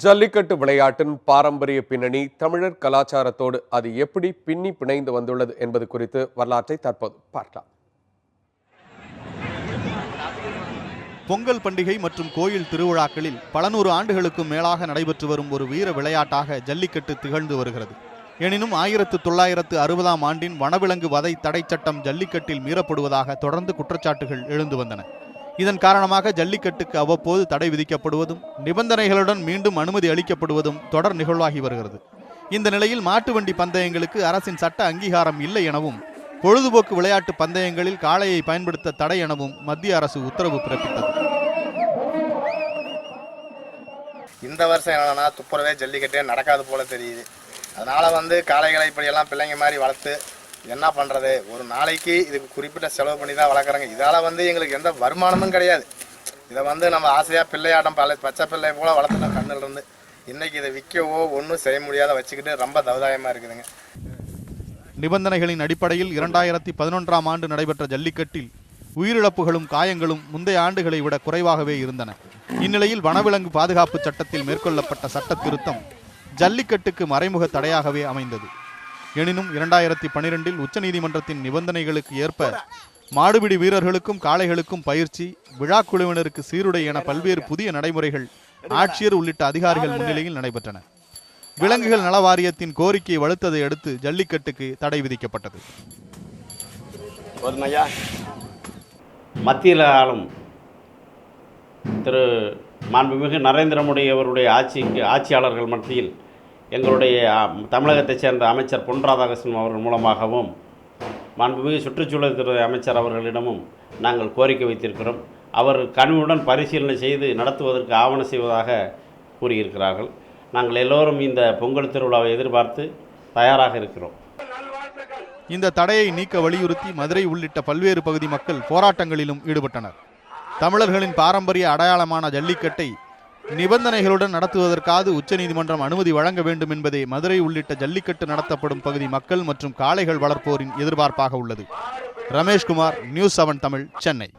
ஜல்லிக்கட்டு விளையாட்டின் பாரம்பரிய பின்னணி தமிழர் கலாச்சாரத்தோடு அது எப்படி பின்னி பிணைந்து வந்துள்ளது என்பது குறித்து வரலாற்றை தற்போது பார்க்கலாம். பொங்கல் பண்டிகை மற்றும் கோயில் திருவிழாக்களில் பல நூறு ஆண்டுகளுக்கும் மேலாக நடைபெற்று வரும் ஒரு வீர விளையாட்டாக ஜல்லிக்கட்டு திகழ்ந்து வருகிறது. எனினும் ஆயிரத்து தொள்ளாயிரத்து அறுபதாம் ஆண்டின் வனவிலங்கு வதை தடை சட்டம் ஜல்லிக்கட்டில் மீறப்படுவதாக தொடர்ந்து குற்றச்சாட்டுகள் எழுந்து வந்தன. இதன் காரணமாக ஜல்லிக்கட்டுக்கு அவ்வப்போது தடை விதிக்கப்படுவதும் நிபந்தனைகளுடன் மீண்டும் அனுமதி அளிக்கப்படுவதும் தொடர் நிகழ்வாகி வருகிறது. இந்த நிலையில் மாட்டு வண்டி பந்தயங்களுக்கு அரசின் சட்ட அங்கீகாரம் இல்லை எனவும் பொழுதுபோக்கு விளையாட்டு பந்தயங்களில் காளையை பயன்படுத்த தடை எனவும் மத்திய அரசு உத்தரவு பிறப்பித்தது. இந்த வருஷம் என்னன்னா துப்புரவே ஜல்லிக்கட்டே நடக்காது போல தெரியுது. அதனால வந்து காளைகளை இப்படியெல்லாம் பிள்ளைங்க மாதிரி வளர்த்து என்ன பண்ணுறது ஒரு நாளைக்கு இதுக்கு குறிப்பிட்ட செலவு பண்ணி தான் வளர்க்குறாங்க. இதால் வந்து எங்களுக்கு எந்த வருமானமும் கிடையாது. இதை வந்து நம்ம ஆசையாக பிள்ளையாட்டம் பல பச்சை பிள்ளை போல் வளர்த்துட்டோம் கண்ணுல இருந்து இன்னைக்கு இதை விற்கவோ ஒன்றும் செய்ய முடியாத வச்சுக்கிட்டு ரொம்ப தவதாயமாக இருக்குதுங்க. நிபந்தனைகளின் அடிப்படையில் இரண்டாயிரத்தி பதினொன்றாம் ஆண்டு நடைபெற்ற ஜல்லிக்கட்டில் உயிரிழப்புகளும் காயங்களும் முந்தைய ஆண்டுகளை விட குறைவாகவே இருந்தன. இந்நிலையில் வனவிலங்கு பாதுகாப்பு சட்டத்தில் மேற்கொள்ளப்பட்ட சட்ட திருத்தம் ஜல்லிக்கட்டுக்கு மறைமுக தடையாகவே அமைந்தது. எனினும் இரண்டாயிரத்தி பனிரெண்டில் உச்சநீதிமன்றத்தின் நிபந்தனைகளுக்கு ஏற்ப மாடுபிடி வீரர்களுக்கும் காளைகளுக்கும் பயிற்சி விழா குழுவினருக்கு சீருடை என பல்வேறு புதிய நடைமுறைகள் ஆட்சியர் உள்ளிட்ட அதிகாரிகள் முன்னிலையில் நடைபெற்றன. விலங்குகள் நல வாரியத்தின் கோரிக்கை வலுத்ததை அடுத்து ஜல்லிக்கட்டுக்கு தடை விதிக்கப்பட்டது. மத்தியில் ஆளும் திரு மாண்புமிகு நரேந்திர மோடி அவருடைய ஆட்சிக்கு ஆட்சியாளர்கள் மத்தியில் எங்களுடைய தமிழகத்தைச் சேர்ந்த அமைச்சர் பொன் ராதாகிருஷ்ணன் அவர்கள் மூலமாகவும் மாண்புமிகு சுற்றுச்சூழல் துறை அமைச்சர் அவர்களிடமும் நாங்கள் கோரிக்கை வைத்திருக்கிறோம். அவர் கனிவுடன் பரிசீலனை செய்து நடத்துவதற்கு ஆவணம் செய்வதாக கூறியிருக்கிறார்கள். நாங்கள் எல்லோரும் இந்த பொங்கல் திருவிழாவை எதிர்பார்த்து தயாராக இருக்கிறோம். இந்த தடையை நீக்க வலியுறுத்தி மதுரை உள்ளிட்ட பல்வேறு பகுதி மக்கள் போராட்டங்களிலும் ஈடுபட்டனர். தமிழர்களின் பாரம்பரிய அடையாளமான ஜல்லிக்கட்டை நிபந்தனைகளுடன் நடத்துவதற்காவது உச்சநீதிமன்றம் அனுமதி வழங்க வேண்டும் என்பதே மதுரை உள்ளிட்ட ஜல்லிக்கட்டு நடத்தப்படும் பகுதி மக்கள் மற்றும் காளைகள் வளர்ப்போரின் எதிர்பார்ப்பாக உள்ளது Rameshkumar news seven Tamil Chennai